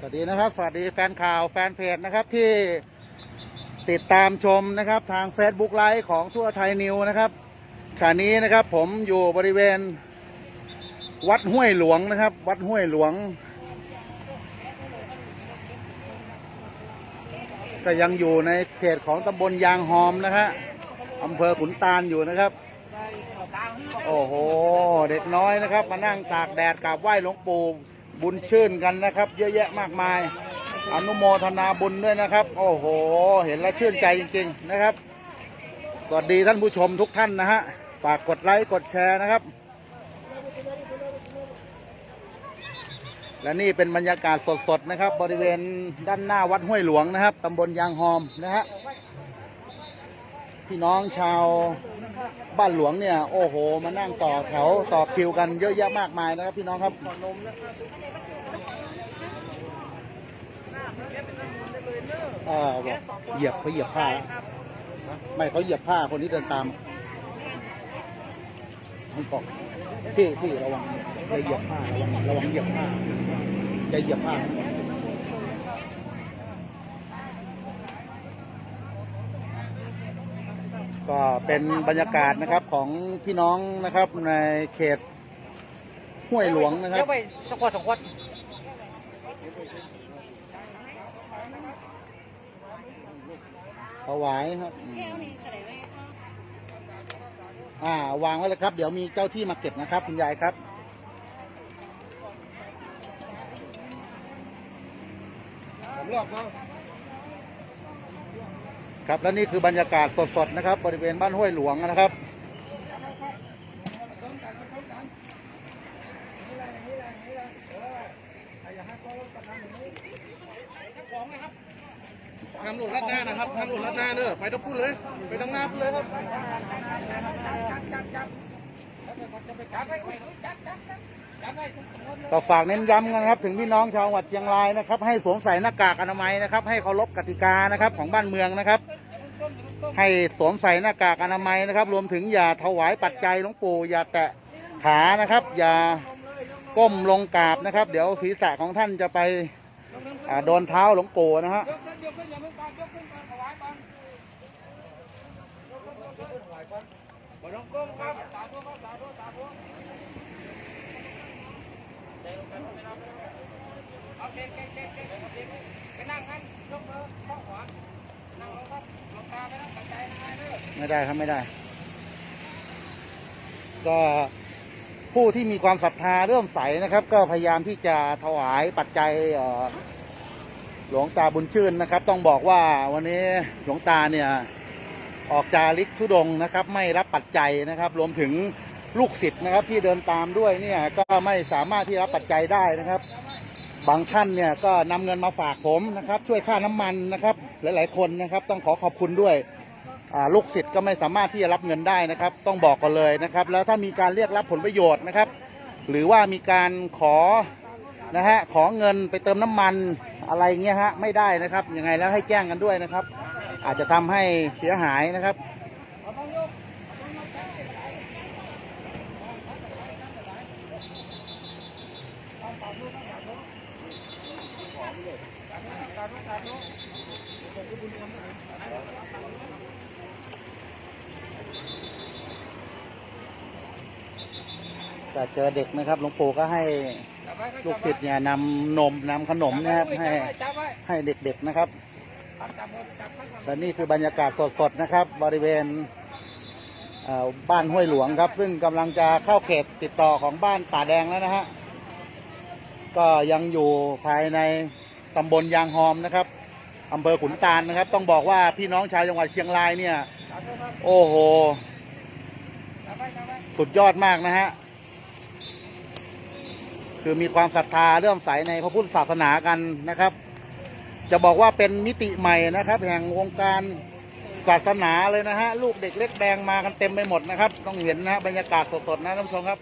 สวัสดีนะครับ สวัสดีแฟนข่าวแฟนเพจนะครับที่ติดตามชมนะครับทาง Facebook ไลฟ์ของทั่วไทยนิวนะครับขณะนี้นะครับผมอยู่บริเวณวัดห้วยหลวงนะครับ วัดห้วยหลวง ก็ยังอยู่ในเขตของตำบลยางหอมนะฮะอำเภอขุนตาลอยู่นะครับ โอ้โห เด็กน้อยนะครับ มานั่งตากแดดกราบไหว้หลวงปู่ บุญชื่นกันนะครับ เยอะแยะมากมาย อนุโมทนาบุญด้วยนะครับ โอ้โห เห็นแล้วชื่นใจจริง ๆนะครับ สวัสดีท่านผู้ชมทุกท่านนะฮะฝากกดไลค์กดแชร์นะครับ และนี่เป็นบรรยากาศสดๆนะครับ บริเวณด้านหน้าวัดห้วยหลวงนะครับตำบลยางหอมนะฮะพี่น้องชาว บ้านหลวงเนี่ยโอ้โหมานั่งต่อแถวต่อคิวกันเยอะแยะมากมายนะครับ พี่น้องครับเออบอกเหยียบเขาเหยียบผ้า ไม่เขาเหยียบผ้าคนที่เดินตามมันกอกพี่พี่ระวังจะเหยียบผ้าระวังระวังเหยียบผ้าจะเหยียบผ้า ก็เป็นบรรยากาศนะครับของพี่น้องนะครับในเขตห้วยหลวงนะครับเดี๋ยวไปสองขวดสองขวดถวายครับอืมอ่าวางไว้เลยครับ เดี๋ยวมีเจ้าที่มาเก็บนะครับ คุณยายครับ ผมรอบเขา ครับและนี่คือบรรยากาศสดๆนะครับ บริเวณบ้านห้วยหลวงนะครับ ทางหลวงรัดหน้านะครับทางหลวงรัดหน้าเนอะไปต้องพูดเลย ไปต้องหน้าพูดเลยครับก็ฝากเน้นย้ำกันนะครับ ถึงพี่น้องชาวจังหวัดเชียงรายนะครับ ให้สวมใส่หน้ากากอนามัยนะครับ ให้เคารพกติกานะครับของบ้านเมืองนะครับ ให้สวมใส่หน้ากากอนามัยนะครับ รวมถึงอย่าถวายปัจจัยหลวงปู่อย่าแตะขานะครับ อย่าก้มลงกราบนะครับ เดี๋ยวศีรษะของท่านจะไปโดนเท้าหลวงปู่นะฮะไปนั่งกันยกมือข้อขวา ไม่ได้ครับไม่ได้ ก็ผู้ที่มีความศรัทธาเริ่อมใสนะครับ ก็พยายามที่จะถวายปัจจัยหลวงตาบุญชื่นนะครับ ต้องบอกว่าวันนี้หลวงตาเนี่ยออกจาริกทุดงนะครับ ไม่รับปัจจัยนะครับ รวมถึงลูกศิษย์นะครับ ที่เดินตามด้วยเนี่ยก็ไม่สามารถที่รับปัจจัยได้นะครับ บางท่านเนี่ยก็นำเงินมาฝากผมนะครับ ช่วยค่าน้ำมันนะครับ หลาย ๆ คนนะครับ ต้องขอขอบคุณด้วย ลูกศิษย์ก็ไม่สามารถที่จะรับเงินได้นะครับ ต้องบอกก่อนเลยนะครับ แล้วถ้ามีการเรียกรับผลประโยชน์นะครับ หรือว่ามีการขอนะฮะขอเงินไปเติมน้ำมันอะไรเงี้ยฮะไม่ได้นะครับยังไงแล้วให้แจ้งกันด้วยนะครับ อาจจะทำให้เสียหายนะครับแต่เจอเด็กนะครับหลวงปู่ก็ให้จับไว้ครับลูกศิษย์เนี่ยนำนมนำขนมนะครับให้จับไว้ให้เด็กๆนะครับจับไว้จับไว้จับไว้และนี่คือบรรยากาศสดๆนะครับ บริเวณเอ่อบ้านห้วยหลวงครับ ซึ่งกำลังจะเข้าเขตติดต่อของบ้านป่าแดงแล้วนะฮะก็ยังอยู่ภายในตำบลยางหอมนะครับอำเภอขุนตาลนะครับ ต้องบอกว่าพี่น้องชาวจังหวัดเชียงรายเนี่ยจับไว้ครับโอ้โหจับไว้จับไว้สุดยอดมากนะฮะ คือมีความศรัทธาเรื่องใสในพระพุทธศาสนากันนะครับ จะบอกว่าเป็นมิติใหม่นะครับ แห่งวงการศาสนาเลยนะฮะลูกเด็กเล็กแดงมากันเต็มไปหมดนะครับ ต้องเห็นนะฮะบรรยากาศสดๆนะท่านผู้ชมครับ